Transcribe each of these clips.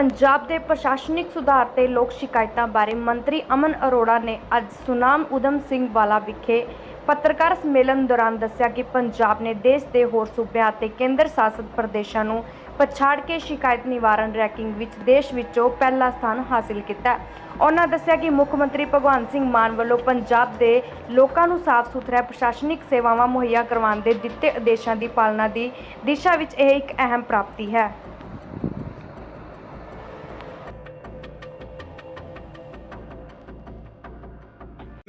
ਪੰਜਾਬ ਦੇ ਪ੍ਰਸ਼ਾਸਨਿਕ ਸੁਧਾਰ ਤੇ ਲੋਕ ਸ਼ਿਕਾਇਤਾਂ ਬਾਰੇ ਮੰਤਰੀ ਅਮਨ ਅਰੋੜਾ ਨੇ ਅੱਜ ਸੁਨਾਮ ਉਦਮ ਸਿੰਘ ਵਾਲਾ ਵਿਖੇ ਪੱਤਰਕਾਰ ਸੰਮੇਲਨ ਦੌਰਾਨ ਦੱਸਿਆ ਕਿ ਪੰਜਾਬ ਨੇ ਦੇਸ਼ ਦੇ ਹੋਰ ਸੂਬਿਆਂ ਅਤੇ ਕੇਂਦਰ ਸ਼ਾਸਤ ਪ੍ਰਦੇਸ਼ਾਂ ਨੂੰ ਪਛਾੜ ਕੇ ਸ਼ਿਕਾਇਤ ਨਿਵਾਰਨ ਰੈਂਕਿੰਗ ਵਿੱਚ ਦੇਸ਼ ਵਿੱਚੋਂ ਪਹਿਲਾ ਸਥਾਨ ਹਾਸਿਲ ਕੀਤਾ। ਉਹਨਾਂ ਦੱਸਿਆ ਕਿ ਮੁੱਖ ਮੰਤਰੀ ਭਗਵੰਤ ਸਿੰਘ ਮਾਨ ਵੱਲੋਂ ਪੰਜਾਬ ਦੇ ਲੋਕਾਂ ਨੂੰ ਸਾਫ਼ ਸੁਥਰਾ ਪ੍ਰਸ਼ਾਸਨਿਕ ਸੇਵਾਵਾਂ ਮੁਹੱਈਆ ਕਰਵਾਉਣ ਦੇ ਦਿੱਤੇ ਆਦੇਸ਼ਾਂ ਦੀ ਪਾਲਣਾ ਦੀ ਦਿਸ਼ਾ ਵਿੱਚ ਇਹ ਇੱਕ ਅਹਿਮ ਪ੍ਰਾਪਤੀ ਹੈ।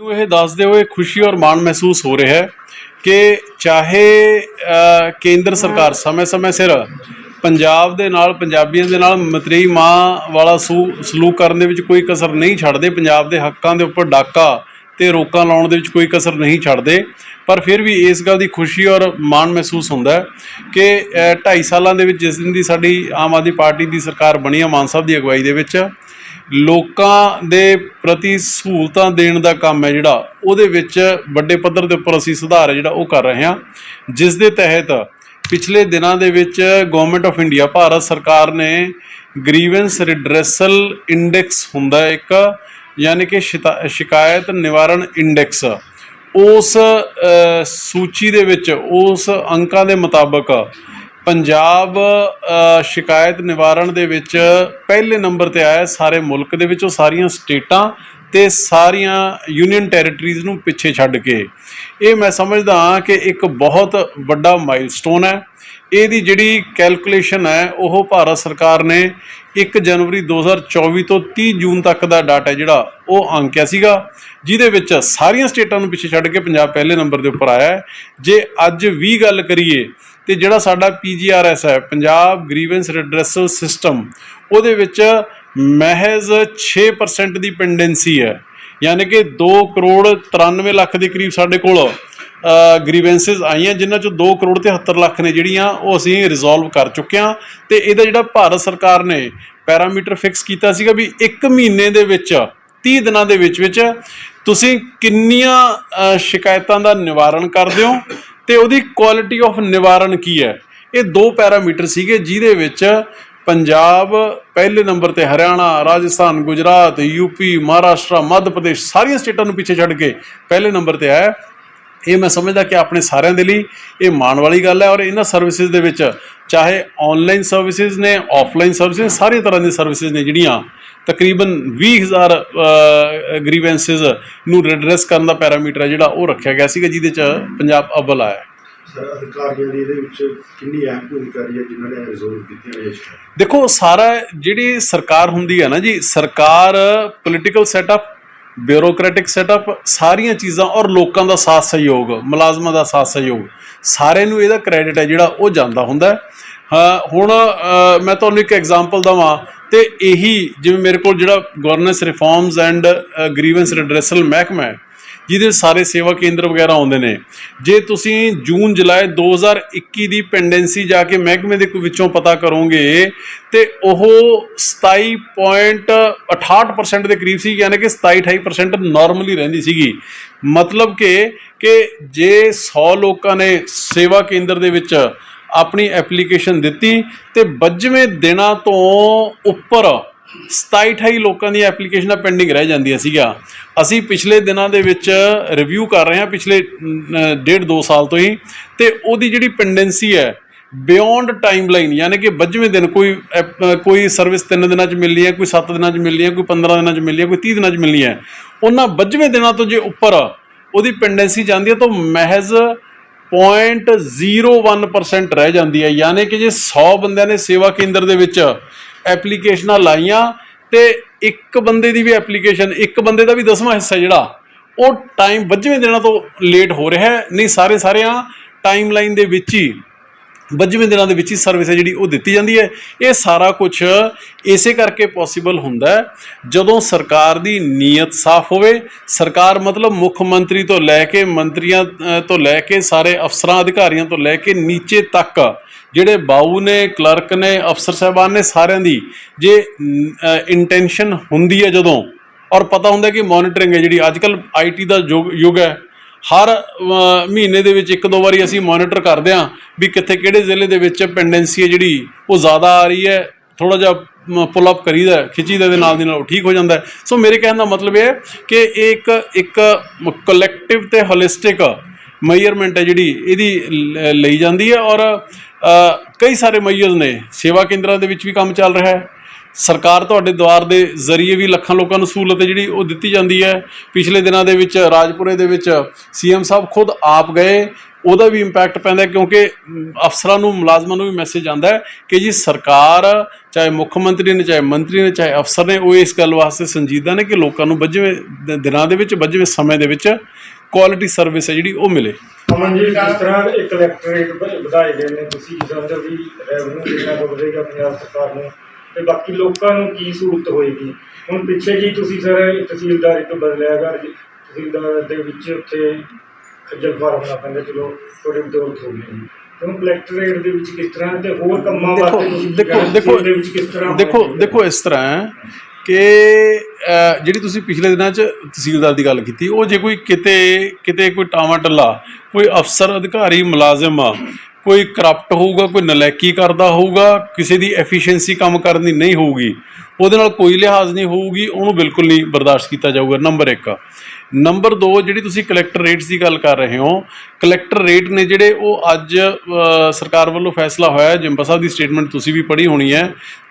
ਨੂੰ ਇਹ ਦੱਸਦੇ ਹੋਏ ਖੁਸ਼ੀ ਔਰ ਮਾਣ ਮਹਿਸੂਸ ਹੋ ਰਿਹਾ ਹੈ ਕਿ ਚਾਹੇ ਕੇਂਦਰ ਸਰਕਾਰ ਸਮੇਂ-ਸਮੇਂ ਸਿਰ ਪੰਜਾਬ ਦੇ ਨਾਲ, ਪੰਜਾਬੀਆਂ ਦੇ ਨਾਲ ਮਤਰੇਈ ਮਾਂ ਵਾਲਾ ਸੂ- ਸਲੂਕ ਕਰਨ ਦੇ ਵਿੱਚ ਕੋਈ ਕਸਰ ਨਹੀਂ ਛੱਡਦੇ, ਪੰਜਾਬ ਦੇ ਹੱਕਾਂ ਦੇ ਉੱਪਰ ਡਾਕਾ ਤੇ ਰੋਕਾਂ ਲਾਉਣ ਦੇ ਵਿੱਚ ਕੋਈ ਕਸਰ ਨਹੀਂ ਛੱਡਦੇ, ਪਰ ਫਿਰ ਵੀ ਇਸ ਗੱਲ ਦੀ ਖੁਸ਼ੀ ਔਰ ਮਾਣ ਮਹਿਸੂਸ ਹੁੰਦਾ ਹੈ ਕਿ 2.5 ਸਾਲਾਂ ਦੇ ਵਿੱਚ ਜਿਸ ਦਿਨ ਦੀ ਸਾਡੀ ਆਮ ਆਦਮੀ ਪਾਰਟੀ ਦੀ ਸਰਕਾਰ ਬਣੀ ਆ ਮਾਨ ਸਾਹਿਬ ਦੀ ਅਗਵਾਈ ਦੇ ਵਿੱਚ ਲੋਕਾਂ ਦੇ ਪ੍ਰਤੀ ਸਹੂਲਤਾਂ ਦੇਣ ਦਾ ਕੰਮ ਹੈ ਜਿਹੜਾ, ਉਹਦੇ ਵਿੱਚ ਵੱਡੇ ਪੱਧਰ ਦੇ ਉੱਪਰ ਅਸੀਂ ਸੁਧਾਰ ਜਿਹੜਾ ਉਹ ਕਰ ਰਹੇ ਹਾਂ। ਜਿਸ ਦੇ ਤਹਿਤ ਪਿਛਲੇ ਦਿਨਾਂ ਦੇ ਵਿੱਚ ਗਵਰਨਮੈਂਟ ਆਫ ਇੰਡੀਆ ਭਾਰਤ ਸਰਕਾਰ ਨੇ ਗ੍ਰੀਵੈਂਸ ਰਿਡਰੈਸਲ ਇੰਡੈਕਸ ਹੁੰਦਾ ਇੱਕ, ਯਾਨੀ ਕਿ ਸ਼ਿਤਾ- ਸ਼ਿਕਾਇਤ ਨਿਵਾਰਣ ਇੰਡੈਕਸ ਉਸ ਸੂਚੀ ਦੇ ਵਿੱਚ, ਉਸ ਅੰਕਾਂ ਦੇ ਮੁਤਾਬਕ ਪੰਜਾਬ ਸ਼ਿਕਾਇਤ ਨਿਵਾਰਣ ਦੇ ਵਿੱਚ ਪਹਿਲੇ ਨੰਬਰ ਤੇ ਆਇਆ ਸਾਰੇ ਮੁਲਕ ਦੇ ਵਿੱਚੋਂ ਸਾਰੀਆਂ ਸਟੇਟਾਂ ਤੇ ਸਾਰੀਆਂ ਯੂਨੀਅਨ ਟੈਰੀਟਰੀਜ਼ ਨੂੰ ਪਿੱਛੇ ਛੱਡ ਕੇ। ਇਹ ਮੈਂ ਸਮਝਦਾ ਹਾਂ ਕਿ ਇੱਕ ਬਹੁਤ ਵੱਡਾ ਮਾਈਲਸਟੋਨ ਹੈ। ਇਹਦੀ ਜਿਹੜੀ ਕੈਲਕੂਲੇਸ਼ਨ ਹੈ, ਉਹ ਭਾਰਤ ਸਰਕਾਰ ਨੇ 1 ਜਨਵਰੀ 2024 ਤੋਂ 30 ਜੂਨ ਤੱਕ ਦਾ ਡਾਟਾ ਜਿਹੜਾ, ਉਹ ਅੰਕਿਆ ਸੀਗਾ, ਜਿਹਦੇ ਵਿੱਚ ਸਾਰੀਆਂ ਸਟੇਟਾਂ ਨੂੰ ਪਿੱਛੇ ਛੱਡ ਕੇ ਪੰਜਾਬ ਪਹਿਲੇ ਨੰਬਰ ਦੇ ਉੱਪਰ ਆਇਆ ਜੇ ਅੱਜ ਵੀ ਗੱਲ ਕਰੀਏ ਅਤੇ ਜਿਹੜਾ ਸਾਡਾ ਪੀਜੀਆਰਐਸ ਹੈ, ਪੰਜਾਬ ਗ੍ਰੀਵੈਂਸ ਰਿਡਰੈਸਲ ਸਿਸਟਮ ਉਹਦੇ ਵਿੱਚ ਮਹਿਜ਼ 6% ਦੀ ਪੈਂਡੈਂਸੀ ਹੈ। ਯਾਨੀ ਕਿ 2 ਕਰੋੜ 93 ਲੱਖ ਦੇ ਕਰੀਬ ਸਾਡੇ ਕੋਲ ਗ੍ਰੀਵੈਂਸਸ ਆਈਆਂ, ਜਿਨ੍ਹਾਂ ਚੋਂ 2 ਕਰੋੜ ਤੇ 70 ਲੱਖ ਨੇ ਜਿਹੜੀਆਂ, ਉਹ ਅਸੀਂ ਰਿਜ਼ੋਲਵ ਕਰ ਚੁੱਕੇ ਹਾਂ। ਤੇ ਇਹਦਾ ਜਿਹੜਾ ਭਾਰਤ ਸਰਕਾਰ ਨੇ ਪੈਰਾਮੀਟਰ ਫਿਕਸ ਕੀਤਾ ਸੀਗਾ ਵੀ 1 ਮਹੀਨੇ ਦੇ ਵਿੱਚ 30 ਦਿਨਾਂ ਦੇ ਵਿੱਚ ਵਿੱਚ ਤੁਸੀਂ ਕਿੰਨੀਆਂ ਸ਼ਿਕਾਇਤਾਂ ਦਾ ਨਿਵਾਰਨ ਕਰਦੇ ਹੋ? ਤੇ ਉਹਦੀ ਕੁਆਲਿਟੀ ਆਫ ਨਿਵਾਰਨ ਕੀ ਹੈ? ਇਹ ਦੋ ਪੈਰਾਮੀਟਰ ਸੀਗੇ ਜਿਹਦੇ ਵਿੱਚ ਪੰਜਾਬ ਪਹਿਲੇ ਨੰਬਰ ਤੇ ਹਰਿਆਣਾ, ਰਾਜਸਥਾਨ, ਗੁਜਰਾਤ ਯੂਪੀ ਮਹਾਰਾਸ਼ਟਰ, ਮੱਧ ਪ੍ਰਦੇਸ਼ ਸਾਰੀਆਂ ਸਟੇਟਾਂ ਨੂੰ ਪਿੱਛੇ ਛੱਡ ਕੇ ਪਹਿਲੇ ਨੰਬਰ ਤੇ ਆਇਆ। ਇਹ ਮੈਂ ਸਮਝਦਾ ਕਿ ਆਪਣੇ ਸਾਰਿਆਂ ਦੇ ਲਈ ਇਹ ਮਾਣ ਵਾਲੀ ਗੱਲ ਹੈ ਔਰ ਇਹਨਾਂ ਸਰਵਿਸਿਜ਼ ਦੇ ਵਿੱਚ ਚਾਹੇ ਆਨਲਾਈਨ ਸਰਵਿਸਿਜ਼ ਨੇ ਆਫਲਾਈਨ ਸਰਵਿਸਿਜ਼ ਸਾਰੀ ਤਰ੍ਹਾਂ ਦੀਆਂ ਸਰਵਿਸਿਜ਼ ਨੇ ਜਿਹੜੀਆਂ ਤਕਰੀਬਨ 20000 ਗ੍ਰੀਵੈਂਸਸ ਨੂੰ ਰਿਡਰੈਸ ਕਰਨ ਦਾ ਪੈਰਾਮੀਟਰ ਹੈ ਜਿਹੜਾ ਉਹ ਰੱਖਿਆ ਗਿਆ ਸੀਗਾ ਜਿਹਦੇ ਚ ਪੰਜਾਬ ਅਵਲ ਆਇਆ ਹੈ। ਸਰ ਅਧਿਕਾਰੀਆਂ ਦੀ ਇਹਦੇ ਵਿੱਚ ਕਿੰਨੀ ਅਹਿਮ ਭੂਮਿਕਾ ਰਹੀ ਹੈ ਜਿਨ੍ਹਾਂ ਨੇ ਰਿਜ਼ੋਲਵ ਕੀਤੀਆਂ ਨੇ ਸ਼ਿਕਾਇਤਾਂ ਦੇਖੋ ਸਾਰਾ ਜਿਹੜੀ ਸਰਕਾਰ ਹੁੰਦੀ ਹੈ ਨਾ ਜੀ ਸਰਕਾਰ ਪੋਲੀਟੀਕਲ ਸੈਟਅਪ ਬਿਊਰੋਕ੍ਰੈਟਿਕ ਸੈਟਅਪ ਸਾਰੀਆਂ ਚੀਜ਼ਾਂ ਔਰ ਲੋਕਾਂ ਦਾ ਸਾਥ ਸਹਿਯੋਗ ਮੁਲਾਜ਼ਮਾਂ ਦਾ ਸਾਥ ਸਹਿਯੋਗ ਸਾਰੇ ਨੂੰ ਇਹਦਾ ਕ੍ਰੈਡਿਟ ਹੈ ਜਿਹੜਾ ਉਹ ਜਾਂਦਾ ਹੁੰਦਾ ਹੁਣ ਮੈਂ ਤੁਹਾਨੂੰ ਇੱਕ ਐਗਜ਼ਾਮਪਲ ਦਵਾਂ। ਤੇ ਇਹੀ ਜਿਵੇਂ ਮੇਰੇ ਕੋਲ ਜਿਹੜਾ governance reforms and grievance redressal ਮਹਿਕਮਾ ਹੈ, ਜਿਹਦੇ ਸਾਰੇ ਸੇਵਾ ਕੇਂਦਰ ਵਗੈਰਾ ਆਉਂਦੇ ਨੇ, ਜੇ ਤੁਸੀਂ ਜੂਨ, ਜੁਲਾਈ 2021 ਦੀ ਪੈਂਡੈਂਸੀ ਜਾ ਕੇ ਮਹਿਕਮੇ ਦੇ ਕੋਈ ਵਿੱਚੋਂ ਪਤਾ ਕਰੋਗੇ, ਤੇ ਉਹ 27.68% ਦੇ ਕਰੀਬ ਸੀ ਯਾਨੀ ਕਿ 27-28% ਨਾਰਮਲੀ ਰਹਿੰਦੀ ਸੀਗੀ। ਮਤਲਬ ਕਿ ਕਿ ਜੇ 100 ਲੋਕਾਂ ਨੇ ਸੇਵਾ ਕੇਂਦਰ ਦੇ ਵਿੱਚ ਆਪਣੀ ਐਪਲੀਕੇਸ਼ਨ ਦਿੱਤੀ ਤੇ 22ਵੇਂ ਦਿਨਾਂ ਤੋਂ ਉੱਪਰ 27-28 ਲੋਕਾਂ ਦੀਆਂ ਐਪਲੀਕੇਸ਼ਨਾਂ ਪੈਂਡਿੰਗ ਰਹਿ ਜਾਂਦੀਆਂ ਸੀਗਾ ਅਸੀਂ ਪਿਛਲੇ ਦਿਨਾਂ ਦੇ ਵਿੱਚ ਰਿਵਿਊ ਕਰ ਰਹੇ ਹਾਂ, ਪਿਛਲੇ ਡੇਢ ਦੋ ਸਾਲ ਤੋਂ ਹੀ। ਤੇ ਉਹਦੀ ਜਿਹੜੀ ਪੈਂਡੈਂਸੀ ਹੈ ਬਿਯੋਂਡ ਟਾਈਮਲਾਈਨ ਯਾਨੀ ਕਿ 22ਵੇਂ ਦਿਨ ਕੋਈ ਐਪ- ਕੋਈ ਸਰਵਿਸ 3 ਦਿਨਾਂ 'ਚ ਮਿਲਣੀ ਹੈ, ਕੋਈ 7 ਦਿਨਾਂ 'ਚ ਮਿਲਣੀ ਹੈ, ਕੋਈ 15 ਦਿਨਾਂ 'ਚ ਮਿਲਣੀ ਹੈ, ਕੋਈ 30 ਦਿਨਾਂ 'ਚ ਮਿਲਣੀ ਹੈ। ਉਹਨਾਂ 22ਵੇਂ ਦਿਨਾਂ ਤੋਂ ਜੇ ਉੱਪਰ ਉਹਦੀ ਪੈਂਡੈਂਸੀ ਜਾਂਦੀ ਹੈ, ਤਾਂ ਮਹਿਜ਼ 0.01% ਰਹਿ ਜਾਂਦੀ ਹੈ। ਯਾਨੀ ਕਿ ਜੇ 100 ਬੰਦਿਆਂ ਨੇ ਸੇਵਾ ਕੇਂਦਰ ਦੇ ਵਿੱਚ ਐਪਲੀਕੇਸ਼ਨਾਂ ਲਾਈਆਂ ਤੇ ਇੱਕ ਬੰਦੇ ਦੀ ਵੀ ਐਪਲੀਕੇਸ਼ਨ, ਇੱਕ ਬੰਦੇ ਦਾ ਵੀ ਦਸਵਾਂ ਹਿੱਸਾ ਜਿਹੜਾ, ਉਹ ਟਾਈਮ 22ਵੇਂ ਦਿਨਾਂ ਤੋਂ ਲੇਟ ਹੋ ਰਿਹਾ ਹੈ। ਨਹੀਂ, ਸਾਰੇ ਸਾਰਿਆਂ ਟਾਈਮਲਾਈਨ ਦੇ ਵਿੱਚ ਹੀ 22ਵੇਂ ਦਿਨਾਂ ਦੇ ਵਿੱਚ ਹੀ ਸਰਵਿਸ ਹੈ ਜਿਹੜੀ ਉਹ ਦਿੱਤੀ ਜਾਂਦੀ ਹੈ। ਇਹ ਸਾਰਾ ਕੁਝ ਇਸੇ ਕਰਕੇ ਪੋਸੀਬਲ ਹੁੰਦਾ ਜਦੋਂ ਸਰਕਾਰ ਦੀ ਨੀਅਤ ਸਾਫ਼ ਹੋਵੇ। ਸਰਕਾਰ ਮਤਲਬ ਮੁੱਖ ਮੰਤਰੀ ਤੋਂ ਲੈ ਕੇ ਮੰਤਰੀਆਂ ਤੋਂ ਲੈ ਕੇ ਸਾਰੇ ਅਫਸਰਾਂ, ਅਧਿਕਾਰੀਆਂ ਤੋਂ ਲੈ ਕੇ ਨੀਚੇ ਤੱਕ ਜਿਹੜੇ ਬਾਊ ਨੇ, ਕਲਰਕ ਨੇ, ਅਫਸਰ ਸਾਹਿਬਾਨ ਨੇ ਸਾਰਿਆਂ ਦੀ ਜੇ ਇੰਟੈਂਸ਼ਨ ਹੁੰਦੀ ਹੈ ਜਦੋਂ ਔਰ ਪਤਾ ਹੁੰਦਾ ਕਿ ਮੋਨੀਟਰਿੰਗ ਹੈ ਜਿਹੜੀ ਅੱਜਕੱਲ ਆਈਟੀ ਦਾ ਯੁੱਗ ਯੁੱਗ ਹੈ। ਹਰ ਮਹੀਨੇ ਦੇ ਵਿੱਚ ਇੱਕ ਦੋ ਵਾਰੀ ਅਸੀਂ ਮੋਨੀਟਰ ਕਰਦੇ ਹਾਂ ਵੀ ਕਿੱਥੇ ਕਿਹੜੇ ਜ਼ਿਲ੍ਹੇ ਦੇ ਵਿੱਚ ਪੈਂਡੈਂਸੀ ਹੈ ਜਿਹੜੀ ਉਹ ਜ਼ਿਆਦਾ ਆ ਰਹੀ ਹੈ ਥੋੜਾ ਜਿਹਾ ਪੁੱਲ ਅਪ ਕਰੀਦਾ ਹੈ, ਖਿੱਚੀਦਾ ਦੇ ਨਾਲ ਦੀ ਨਾਲ ਉਹ ਠੀਕ ਹੋ ਜਾਂਦਾ ਸੋ ਮੇਰੇ ਕਹਿਣ ਦਾ ਮਤਲਬ ਇਹ ਹੈ ਕਿ ਇਹ ਇੱਕ ਇੱਕ ਕਲੈਕਟਿਵ ਤੇ ਹੋਲਿਸਟਿਕ ਮੈਜ਼ਰਮੈਂਟ ਹੈ ਜਿਹੜੀ ਇਹਦੀ ਲ- ਲਈ ਜਾਂਦੀ ਹੈ ਔਰ ਕਈ ਸਾਰੇ ਮੈਜ਼ਰਸ ਨੇ ਸੇਵਾ ਕੇਂਦਰਾਂ ਦੇ ਵਿੱਚ ਵੀ ਕੰਮ ਚੱਲ ਰਿਹਾ ਹੈ ਸਰਕਾਰ ਤੁਹਾਡੇ ਦੁਆਰ ਦੇ ਜ਼ਰੀਏ ਵੀ ਲੱਖਾਂ ਲੋਕਾਂ ਨੂੰ ਸਹੂਲਤ ਹੈ ਜਿਹੜੀ ਉਹ ਦਿੱਤੀ ਜਾਂਦੀ ਹੈ। ਪਿਛਲੇ ਦਿਨਾਂ ਦੇ ਵਿੱਚ ਰਾਜਪੁਰੇ ਦੇ ਵਿੱਚ ਸੀਐਮ ਸਾਹਿਬ ਖੁਦ ਆਪ ਗਏ। ਉਹਦਾ ਵੀ ਇੰਪੈਕਟ ਪੈਂਦਾ ਕਿਉਂਕਿ ਅਫਸਰਾਂ ਨੂੰ, ਮੁਲਾਜ਼ਮਾਂ ਨੂੰ ਵੀ ਮੈਸੇਜ ਆਂਦਾ ਕਿ ਜੀ ਸਰਕਾਰ, ਚਾਹੇ ਮੁੱਖ ਮੰਤਰੀ ਨੇ, ਚਾਹੇ ਮੰਤਰੀ ਨੇ, ਚਾਹੇ ਅਫਸਰ ਨੇ, ਉਹ ਇਸ ਗੱਲ ਵਾਸਤੇ ਸੰਜੀਦਾ ਨੇ ਕਿ ਲੋਕਾਂ ਨੂੰ ਵੱਜਵੇਂ ਦਿਨਾਂ ਦੇ ਵਿੱਚ ਵੱਜਵੇਂ ਸਮੇਂ ਦੇ ਵਿੱਚ ਕੁਆਲਿਟੀ ਸਰਵਿਸ ਹੈ ਜਿਹੜੀ ਉਹ ਮਿਲੇ। ਅਮਨ ਜੀ ਜਿਸ ਤਰ੍ਹਾਂ ਇੱਕ ਕਲੈਕਟਰੇਟ ਵਧਾਏ ਗਏ ਨੇ ਤੁਸੀਂ ਸਮਝੋ ਵੀ ਰੈਵਨਿਊ ਕਿੰਨਾ ਵਧੇਗਾ ਪੰਜਾਬ ਸਰਕਾਰ ਨੂੰ। ਤੇ ਬਾਕੀ ਲੋਕਾਂ ਨੂੰ ਕੀ ਸਹੂਲਤ ਹੋਏਗੀ ਹੁਣ ਪਿੱਛੇ ਜੀ ਤੁਸੀਂ ਸਰ ਤਹਿਸੀਲਦਾਰ ਇੱਕ ਬਦਲਿਆ ਘਰ ਜੀ ਤਹਿਸੀਲਦਾਰ ਦੇ ਵਿੱਚ ਉੱਥੇ ਖੱਜਲ ਖੁਆਰ ਹੋਣਾ ਪੈਂਦਾ ਚਲੋ ਥੋੜੀ ਬਦੌਲਤ ਹੋ ਗਈ ਤੇ ਹੁਣ ਕਲੈਕਟਰੇਟ ਦੇ ਵਿੱਚ ਕਿਸ ਤਰ੍ਹਾਂ ਤੇ ਹੋਰ ਕੰਮਾਂ ਦੇਖੋ ਵਾਸਤੇ ਤੁਸੀਂ ਦੇਖੋ? ਦੇਖੋ ਤਹਿਸੀਲ ਦੇ ਵਿੱਚ ਕਿਸ ਤਰ੍ਹਾਂ ਦੇਖੋ ਇਸ ਤਰ੍ਹਾਂ ਹੈ ਕਿ ਜਿਹੜੀ ਤੁਸੀਂ ਪਿਛਲੇ ਦਿਨਾਂ 'ਚ ਤਹਿਸੀਲਦਾਰ ਦੀ ਗੱਲ ਕੀਤੀ ਉਹ ਜੇ ਕੋਈ ਕਿਤੇ ਕਿਤੇ ਕੋਈ ਟਾਵਾਂ ਟੱਲਾ ਕੋਈ ਅਫਸਰ ਅਧਿਕਾਰੀ ਮੁਲਾਜ਼ਮ ਆ ਕੋਈ ਕਰਪਟ ਹੋਊਗਾ, ਕੋਈ ਨਲਾਇਕੀ ਕਰਦਾ ਹੋਊਗਾ, ਕਿਸੇ ਦੀ ਐਫੀਸ਼ੀਐਂਸੀ ਕੰਮ ਕਰਨ ਦੀ ਨਹੀਂ ਹੋਊਗੀ, ਉਹਦੇ ਨਾਲ ਕੋਈ ਲਿਹਾਜ਼ ਨਹੀਂ ਹੋਊਗੀ, ਉਹਨੂੰ ਬਿਲਕੁਲ ਨਹੀਂ ਬਰਦਾਸ਼ਤ ਕੀਤਾ ਜਾਊਗਾ। ਨੰਬਰ 1 ਨੰਬਰ 2 ਜਿਹੜੀ ਤੁਸੀਂ ਕਲੈਕਟਰ ਰੇਟਸ ਦੀ ਗੱਲ ਕਰ ਰਹੇ ਹੋ ਕਲੈਕਟਰ ਰੇਟ ਨੇ ਜਿਹੜੇ ਉਹ ਅੱਜ ਸਰਕਾਰ ਵੱਲੋਂ ਫੈਸਲਾ ਹੋਇਆ ਹੈ ਜਿੰਪਾ ਸਾਹਿਬ ਦੀ ਸਟੇਟਮੈਂਟ ਤੁਸੀਂ ਵੀ ਪੜ੍ਹੀ ਹੋਣੀ ਹੈ,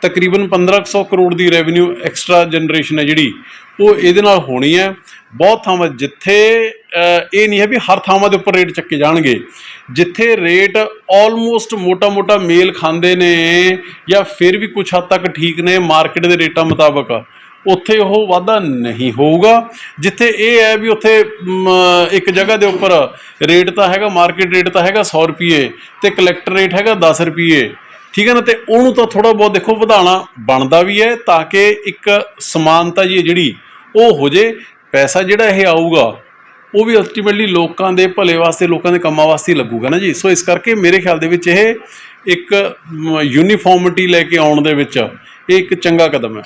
ਤਕਰੀਬਨ 1500 ਕਰੋੜ ਦੀ ਰੈਵਨਿਊ ਐਕਸਟਰਾ ਜਨਰੇਸ਼ਨ ਹੈ ਜਿਹੜੀ, ਉਹ ਇਹਦੇ ਨਾਲ ਹੋਣੀ ਹੈ। ਬਹੁਤ ਥਾਵਾਂ ਜਿੱਥੇ ਇਹ ਨਹੀਂ ਹੈ ਵੀ ਹਰ ਥਾਵਾਂ ਦੇ ਉੱਪਰ ਰੇਟ ਚੱਕੇ ਜਾਣਗੇ। ਜਿੱਥੇ ਰੇਟ ਆਲਮੋਸਟ ਮੋਟਾ-ਮੋਟਾ ਮੇਲ ਖਾਂਦੇ ਨੇ ਜਾਂ ਫਿਰ ਵੀ ਕੁਝ ਹੱਦ ਤੱਕ ਠੀਕ ਨੇ ਮਾਰਕੀਟ ਦੇ ਰੇਟਾਂ ਮੁਤਾਬਕ, ਉੱਥੇ ਉਹ ਵਾਧਾ ਨਹੀਂ ਹੋਊਗਾ। ਜਿੱਥੇ ਇਹ ਹੈ ਵੀ ਉੱਥੇ ਇੱਕ ਜਗ੍ਹਾ ਦੇ ਉੱਪਰ ਰੇਟ ਤਾਂ ਹੈਗਾ ਮਾਰਕੀਟ ਰੇਟ ਤਾਂ ਹੈਗਾ 100 ਰੁਪਏ ਤੇ ਕਲੈਕਟਰ ਰੇਟ ਹੈਗਾ 10 ਰੁਪਏ ਠੀਕ ਹੈ ਨਾ? ਤੇ ਉਹਨੂੰ ਤਾਂ ਥੋੜਾ ਬਹੁਤ ਦੇਖੋ ਵਧਾਉਣਾ ਬਣਦਾ ਵੀ ਹੈ ਤਾਂ ਕਿ ਇੱਕ ਸਮਾਨਤਾ ਜੀ ਹੈ ਜਿਹੜੀ ਉਹ ਹੋ ਜੇ ਪੈਸਾ ਜਿਹੜਾ ਇਹ ਆਊਗਾ, ਉਹ ਵੀ ਅਲਟੀਮੇਟਲੀ ਲੋਕਾਂ ਦੇ ਭਲੇ ਵਾਸਤੇ, ਲੋਕਾਂ ਦੇ ਕੰਮਾਂ ਵਾਸਤੇ ਹੀ ਲੱਗੂਗਾ ਨਾ ਜੀ। ਸੋ ਇਸ ਕਰਕੇ ਮੇਰੇ ਖਿਆਲ ਦੇ ਵਿੱਚ ਇਹ ਇੱਕ ਯੂਨੀਫਾਰਮਿਟੀ ਲੈ ਕੇ ਆਉਣ ਦੇ ਵਿੱਚ ਇਹ ਇੱਕ ਚੰਗਾ ਕਦਮ ਹੈ।